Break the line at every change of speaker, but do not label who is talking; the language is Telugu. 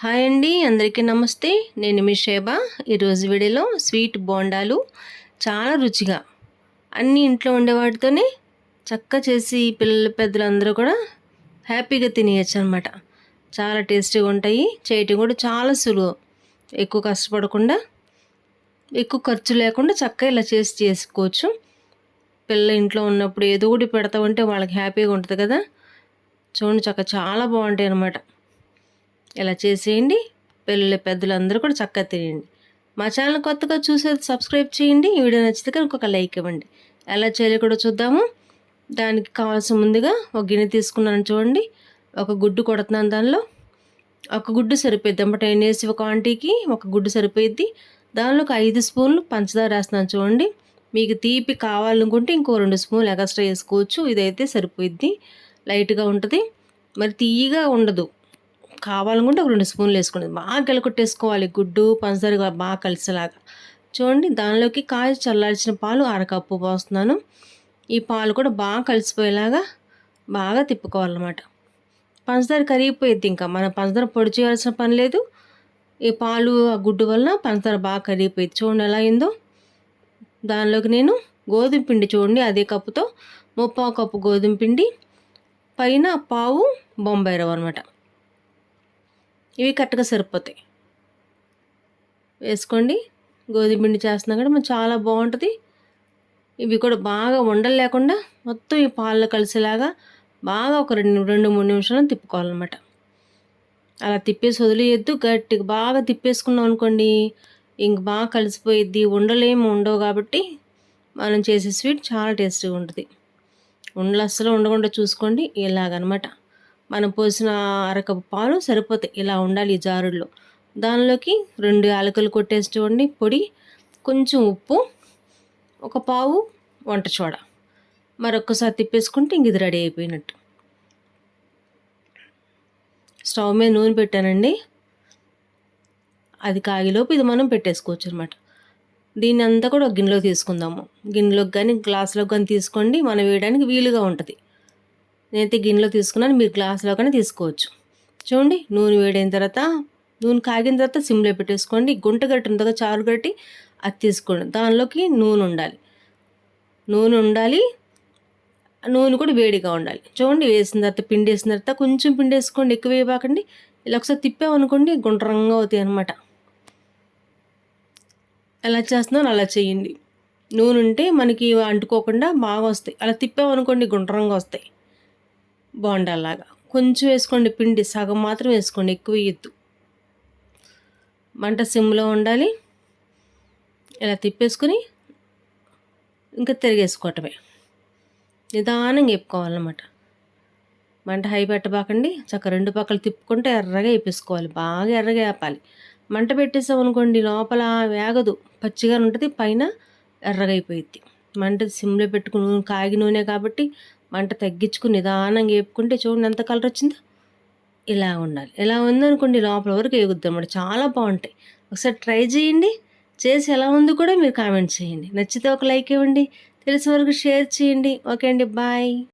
హాయ్ అండి అందరికీ నమస్తే. నేను మీ షేబా ఈరోజు వీడియోలో స్వీట్ బోండాలు చాలా రుచిగా అన్నీ ఇంట్లో ఉండే వాటితోనే చక్క చేసి పిల్లలు పెద్దలందరూ కూడా హ్యాపీగా తినేయచ్చు అనమాట చాలా టేస్టీగా ఉంటాయి. చేయటం కూడా చాలా సులువు. ఎక్కువ కష్టపడకుండా ఎక్కువ ఖర్చు లేకుండా చక్కగా ఇలా చేసి చేసుకోవచ్చు. పిల్లలు ఇంట్లో ఉన్నప్పుడు ఏదో ఒకటి పెడతా ఉంటే వాళ్ళకి హ్యాపీగా ఉంటుంది కదా. చూడండి చక్క చాలా బాగుంటాయి అనమాట ఇలా చేసేయండి. పిల్లల పెద్దలందరూ కూడా చక్కగా తినేయండి. మా ఛానల్ కొత్తగా చూసేది సబ్స్క్రైబ్ చేయండి. ఈ వీడియో నచ్చితే కనుక ఒక లైక్ ఇవ్వండి. ఎలా చేయాలి కూడా చూద్దాము. దానికి కావాల్సిన ముందుగా ఒక గిన్నె తీసుకున్నాను చూడండి. ఒక గుడ్డు కొడుతున్నాను దానిలో. ఒక గుడ్డు సరిపోద్ది అన్నమాట నేను వేసి ఒక ఆంటీకి ఒక గుడ్డు సరిపోయిద్ది. దానిలో ఒక ఐదు స్పూన్లు పంచదార వేస్తున్నాను చూడండి. మీకు తీపి కావాలనుకుంటే ఇంకో రెండు స్పూన్లు ఎక్స్ట్రా వేసుకోవచ్చు. ఇదైతే సరిపోయిద్ది. లైట్గా ఉంటుంది. మరి తీయగా ఉండదు. కావాలనుకుంటే ఒక రెండు స్పూన్లు వేసుకోండి. బాగా గెలకొట్టేసుకోవాలి గుడ్డు పంచదార బాగా కలిసేలాగా. చూడండి దానిలోకి కాయ చల్లార్చిన పాలు అరకప్పు పోస్తున్నాను. ఈ పాలు కూడా బాగా కలిసిపోయేలాగా బాగా తిప్పుకోవాలన్నమాట. పంచదార కరిగిపోయిద్ది ఇంకా. మనం పంచదార పొడి చేయాల్సిన పని లేదు. ఈ పాలు ఆ గుడ్డు వలన పంచదార బాగా కరిగిపోయింది చూడండి ఎలా అయిందో. దానిలోకి నేను గోధుమ పిండి చూడండి అదే కప్పుతో. ముప్పావు కప్పు గోధుమ పిండి పైన పావు బొంబాయి రవ్వ అనమాట ఇవి కరెక్ట్గా సరిపోతాయి. వేసుకోండి. గోధుమ పిండి చేస్తున్నా కూడా మనం చాలా బాగుంటుంది. ఇవి కూడా బాగా ఉండలు లేకుండా మొత్తం ఈ పాలలో కలిసేలాగా బాగా ఒక రెండు రెండు మూడు నిమిషాలు తిప్పుకోవాలన్నమాట. అలా తిప్పేసి వదిలేయద్దు. గట్టిగా బాగా తిప్పేసుకున్నాం అనుకోండి ఇంక బాగా కలిసిపోయిద్ది. ఉండలేము ఉండవు కాబట్టి మనం చేసే స్వీట్ చాలా టేస్టీగా ఉంటుంది. ఉండలు అస్సలు ఉండకుండా చూసుకోండి. ఇలాగనమాట. మనం పోసిన అరకపు పాలు సరిపోతాయి. ఇలా ఉండాలి ఈ జారుల్లో దానిలోకి రెండు యాలకులు కొట్టేసి చూడండి పొడి కొంచెం ఉప్పు ఒక పావు వంట చోడ. మరొకసారి తిప్పేసుకుంటే ఇంక ఇది రెడీ అయిపోయినట్టు. స్టవ్ మీద నూనె పెట్టానండి. అది కాగిలోపు ఇది మనం పెట్టేసుకోవచ్చు అనమాట దీన్ని అంతా కూడా ఒక గిన్నెలో తీసుకుందాము. గిన్నెలోకి కానీ గ్లాసులోకి కానీ తీసుకోండి. మనం వేయడానికి వీలుగా ఉంటుంది. నేనైతే గిన్నెలో తీసుకున్నాను మీరు గ్లాసులో కానీ తీసుకోవచ్చు. చూడండి నూనె వేడైన తర్వాత నూనె కాగిన తర్వాత సిమ్లో పెట్టేసుకోండి. గుంట గట్టి ఉందగా చారు గట్టి అది తీసుకోండి. దానిలోకి నూనె ఉండాలి. నూనె ఉండాలి నూనె కూడా వేడిగా ఉండాలి. చూడండి వేసిన తర్వాత పిండి వేసిన తర్వాత కొంచెం పిండి వేసుకోండి ఎక్కువ వేయబాకండి. ఇలా ఒకసారి తిప్పామనుకోండి గుండ్రంగా అవుతాయి అనమాట ఎలా చేస్తున్నాను అలా చేయండి. నూనె ఉంటే మనకి అంటుకోకుండా బాగా వస్తాయి. అలా తిప్పామనుకోండి గుండ్రంగా వస్తాయి. బోండాలాగా కొంచెం వేసుకోండి పిండి సగం మాత్రం వేసుకోండి ఎక్కువ వేయద్దు. మంట సిమ్లో ఉండాలి. ఇలా తిప్పేసుకొని ఇంకా తిరిగేసుకోవటమే. నిదానంగా వేపుకోవాలన్నమాట. మంట హై పెట్టబాకండి. చక్క రెండు పక్కలు తిప్పుకుంటే ఎర్రగా వేపేసుకోవాలి. బాగా ఎర్రగా వేపాలి. మంట పెట్టేసాం అనుకోండి లోపల వేగదు. పచ్చిగా ఉంటుంది పైన ఎర్రగా అయిపోయిద్ది. మంట సిమ్లో పెట్టుకుని కాగి నూనె కాబట్టి మంట తగ్గించుకుని నిదానంగా వేపుకుంటే చూడండి ఎంత కలర్ వచ్చిందో. ఇలా ఉండాలి. ఇలా ఉందనుకోండి లోపల వరకు వేగుద్దాం అన్నమాట చాలా బాగుంటాయి. ఒకసారి ట్రై చేయండి. చేసి ఎలా ఉంది కూడా మీరు కామెంట్ చేయండి. నచ్చితే ఒక లైక్ ఇవ్వండి. తెలిసిన వరకు షేర్ చేయండి. ఓకే అండి. బాయ్